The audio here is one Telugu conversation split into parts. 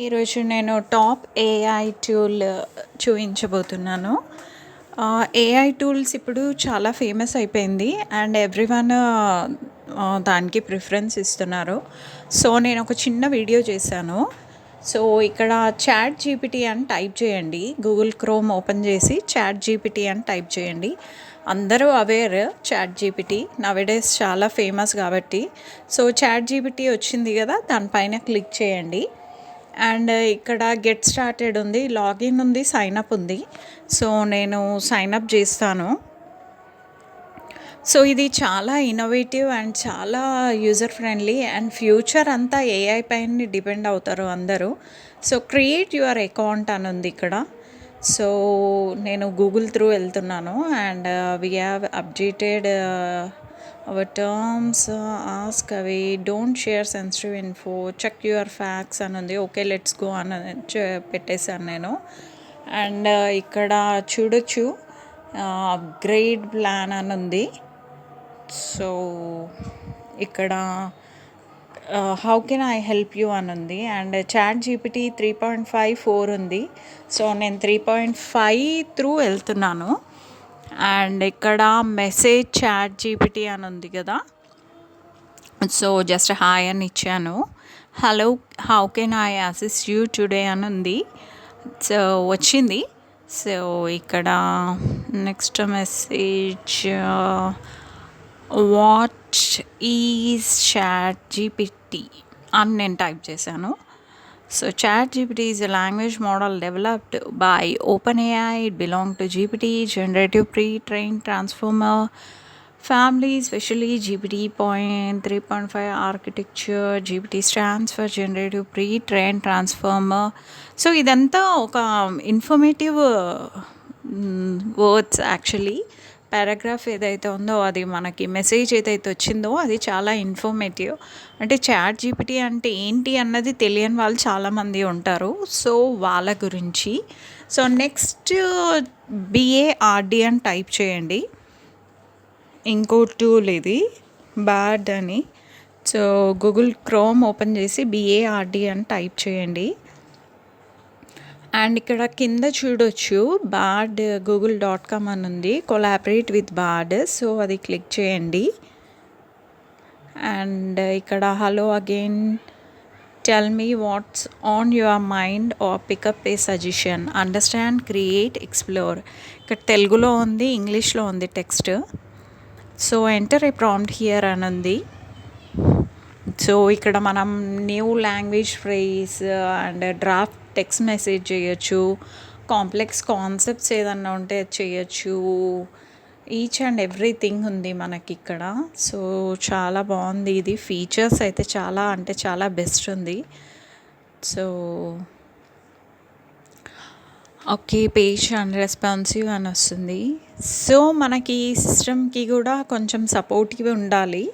ఈరోజు నేను టాప్ ఏఐ టూల్ చూపించబోతున్నాను ఏఐ టూల్స్ ఇప్పుడు చాలా ఫేమస్ అయిపోయింది. అండ్ ఎవ్రీ వన్ దానికి ప్రిఫరెన్స్ ఇస్తున్నారు. సో నేను ఒక చిన్న వీడియో చేశాను. సో ఇక్కడ చాట్ జీపీటీ అని టైప్ చేయండి. గూగుల్ క్రోమ్ ఓపెన్ చేసి చాట్ జీపీటీ అని టైప్ చేయండి. అందరూ అవేర్ చాట్ జీపీటీ నవడేస్ చాలా ఫేమస్ కాబట్టి. సో చాట్ జీపీటీ వచ్చింది కదా దానిపైన క్లిక్ చేయండి. అండ్ ఇక్కడ గెట్ స్టార్టెడ్ ఉంది లాగిన్ ఉంది సైన్ అప్ ఉంది. సో నేను సైన్ అప్ చేస్తాను. సో ఇది చాలా ఇన్నోవేటివ్ అండ్ చాలా యూజర్ ఫ్రెండ్లీ అండ్ ఫ్యూచర్ అంతా ఏఐ పైన డిపెండ్ అవుతారు అందరూ. సో క్రియేట్ యువర్ అకౌంట్ అని ఉంది ఇక్కడ. సో నేను గూగుల్ త్రూ వెళ్తున్నాను and we have updated our terms ask అవి don't share sensitive info check your facts అని ఉంది ఓకే లెట్స్ గో అని పెట్టేశాను నేను. అండ్ ఇక్కడ చూడొచ్చు అప్గ్రేడ్ ప్లాన్ అని ఉంది. సో ఇక్కడ how can I help you అని ఉంది. And chat GPT three point five four ఉంది. సో నేను త్రీ పాయింట్ ఫైవ్ త్రూ వెళ్తున్నాను. అండ్ ఇక్కడ మెసేజ్ చాట్ జీపీటీ అని ఉంది కదా. సో జస్ట్ హాయ్ అని ఇచ్చాను. Hello how can I assist you today అని ఉంది. సో వచ్చింది. సో ఇక్కడ next message what is chat GPT అని నేను టైప్ చేశాను. so ChatGPT is a language model developed by OpenAI it belong to GPT generative pre train transformer family especially gpt point 3.5 architecture gpt stands for generative pre-trained transformer so ఇదంతా ఒక ఇన్ఫర్మేటివ్ వర్డ్స్ యాక్చువల్లీ Paragraph ఏదైతే ఉందో అది మనకి మెసేజ్ ఏదైతే వచ్చిందో అది చాలా ఇన్ఫర్మేటివ్ అంటే చాట్ జీపీటీ అంటే ఏంటి అన్నది తెలియని వాళ్ళు చాలామంది ఉంటారు. సో వాళ్ళ గురించి. సో నెక్స్ట్ బిఏఆర్డి అని టైప్ చేయండి. ఇంకో టూల్ ఇది బ్యాడ్ అని. సో గూగుల్ క్రోమ్ ఓపెన్ చేసి బిఏఆర్డి అని టైప్ చేయండి. అండ్ ఇక్కడ కింద చూడొచ్చు బార్డ్ గూగుల్ డాట్ కామ్ అని ఉంది. కొలాబరేట్ విత్ బార్డ్ సో అది క్లిక్ చేయండి. అండ్ ఇక్కడ hello again tell me what's on your mind or pick up a suggestion understand create explore ఇక్కడ తెలుగులో ఉంది ఇంగ్లీష్లో ఉంది text so enter a prompt here అని ఉంది. సో ఇక్కడ మనం new language phrase and draft text message చేయొచ్చు కాంప్లెక్స్ కాన్సెప్ట్స్ ఏదన్నా ఉంటే అది చేయొచ్చు. ఈచ్ అండ్ ఎవ్రీథింగ్ ఉంది మనకి ఇక్కడ. సో చాలా బాగుంది. ఇది ఫీచర్స్ అయితే చాలా అంటే చాలా బెస్ట్ ఉంది. So okay page and responsive అని వస్తుంది. సో మనకి సిస్టమ్కి కూడా కొంచెం సపోర్టివ్ ఉండాలి.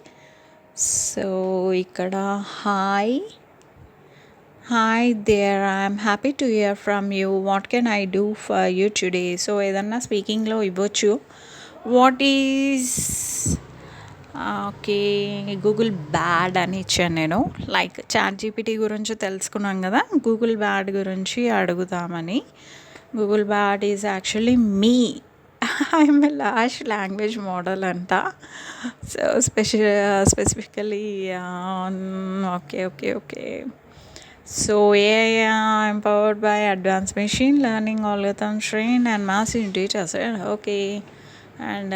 సో ఇక్కడ hi hi there I'm happy to hear from you what can I do for you today so ఏదన్నా స్పీకింగ్లో ఇవ్వచ్చు. What is okay Google Bard అని ఇచ్చాను నేను. లైక్ చాట్ జీపీటీ గురించి తెలుసుకున్నాం కదా. గూగుల్ బ్యాడ్ గురించి అడుగుదామని. Google Bard is actually me I'm a large language model అంట. So special specifically okay okay okay so AI empowered by advance machine learning algorithm train and mass in teachers okay and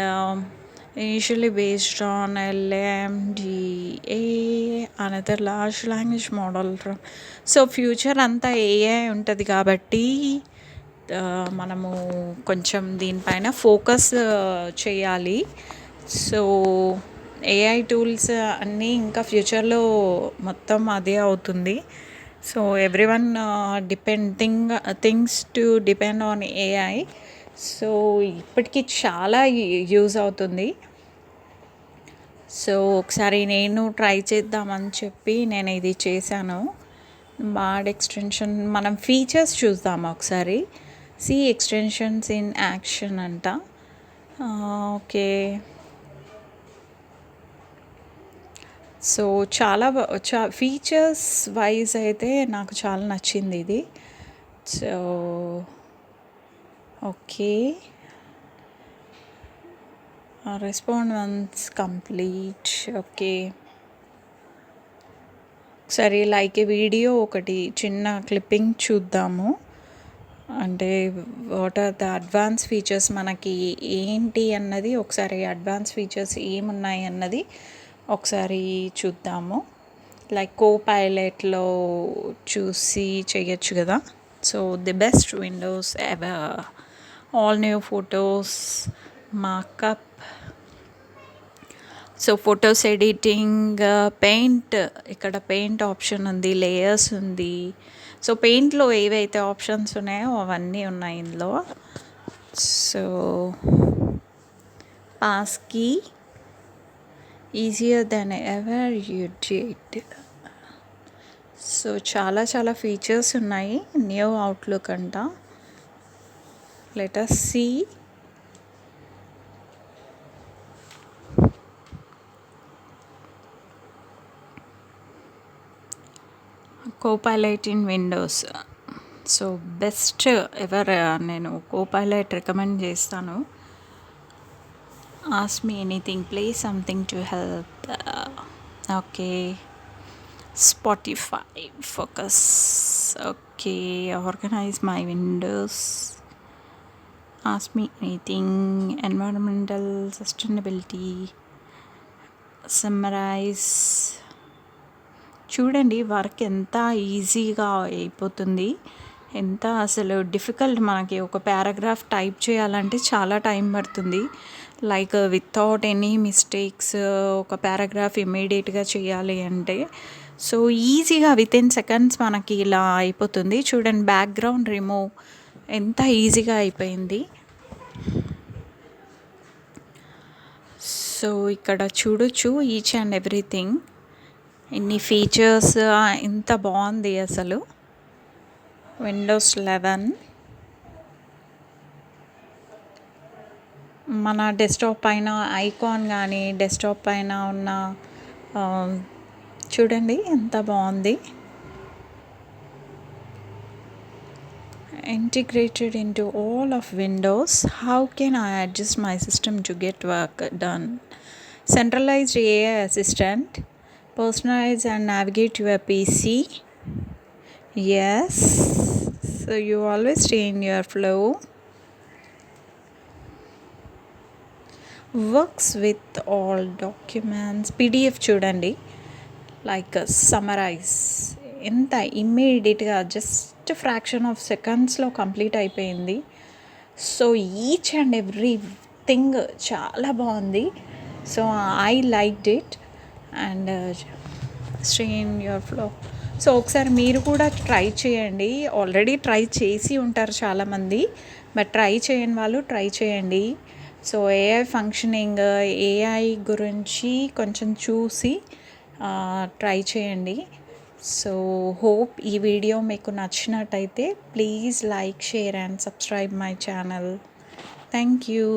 initially based on LaMDA another large language model so future అంతా ఏఐ ఉంటుంది కాబట్టి మనము కొంచెం దీనిపైన ఫోకస్ చేయాలి. సో ఏఐ టూల్స్ అన్నీ ఇంకా ఫ్యూచర్లో మొత్తం అదే అవుతుంది. So every one depending things to depend on AI so ఇప్పటికీ చాలా యూజ్ అవుతుంది. సో ఒకసారి నేను ట్రై చేద్దామని చెప్పి నేను ఇది చేశాను. బాడ్ ఎక్స్టెన్షన్ మనం ఫీచర్స్ చూద్దాం ఒకసారి? సి ఎక్స్టెన్షన్స్ ఇన్ యాక్షన్ అంట. ఓకే. సో చాలా చా ఫీచర్స్ వైజ్ అయితే నాకు చాలా నచ్చింది ఇది. So okay. Respond once complete. Okay. సరే లైక్ వీడియో ఒకటి చిన్న క్లిప్పింగ్ చూద్దాము. అంటే what are the advance features మనకి ఏంటి అన్నది ఒకసారి అడ్వాన్స్ ఫీచర్స్ ఏమున్నాయి అన్నది ఒకసారి చూద్దాము. లైక్ కో పైలట్లో చూసి చేయొచ్చు కదా. So the best Windows ever all new photos markup so photos editing paint ఇక్కడ పెయింట్ ఆప్షన్ ఉంది లేయర్స్ ఉంది. సో పెయింట్లో ఏవైతే ఆప్షన్స్ ఉన్నాయో అవన్నీ ఉన్నాయి ఇందులో. So పాస్కి easier then ever you did. So చాలా చాలా ఫీచర్స్ ఉన్నాయి. న్యూ అవుట్లుక్ అంట. Letter C. Copilot in Windows so best ever నేను కోపైలైట్ రికమెండ్ చేస్తాను. Ask me anything play something to help okay Spotify focus okay organize my Windows ask me anything environmental sustainability summarize చూడండి వర్క్ ఎంత ఈజీగా అయిపోతుంది. ఎంత అసలు డిఫికల్ట్ మనకి ఒక పారాగ్రాఫ్ టైప్ చేయాలంటే చాలా టైం పడుతుంది. లైక్ వితౌట్ ఎనీ మిస్టేక్స్ ఒక పారాగ్రాఫ్ ఇమీడియట్గా చేయాలి అంటే. సో ఈజీగా విత్ ఇన్ సెకండ్స్ మనకి ఇలా అయిపోతుంది. చూడండి బ్యాక్గ్రౌండ్ రిమూవ్ ఎంత ఈజీగా అయిపోయింది. సో ఇక్కడ చూడొచ్చు ఈచ్ అండ్ ఎవ్రీథింగ్. ఇన్ని ఫీచర్స్ ఇంత బాగుంది అసలు. విండోస్ లెవెన్ మన డెస్క్టాప్ పైన ఐకాన్ కానీ డెస్క్టాప్ పైన ఉన్న చూడండి ఎంత బాగుంది. Integrated into all of Windows how can I adjust my system to get work done centralized AI assistant personalize and navigate your PC. Yes, so you always stay in your flow. Works with all documents. PDF చూడండి లైక్ సమ్మరైజ్ ఎంత ఇమ్మీడియట్గా జస్ట్ ఫ్రాక్షన్ ఆఫ్ సెకండ్స్లో కంప్లీట్ అయిపోయింది so each and every thing చాలా బాగుంది so I liked it and strain your flow so ఒకసారి మీరు కూడా ట్రై చేయండి. ఆల్రెడీ ట్రై చేసి ఉంటారు చాలామంది. బట్ ట్రై చేయని వాళ్ళు ట్రై చేయండి. సో ఏఐ ఫంక్షనింగ్ ఏఐ గురించి కొంచెం చూసి uh, ట్రై చేయండి. సో హోప్ ఈ వీడియో మీకు నచ్చినట్టయితే please like share and subscribe my channel thank you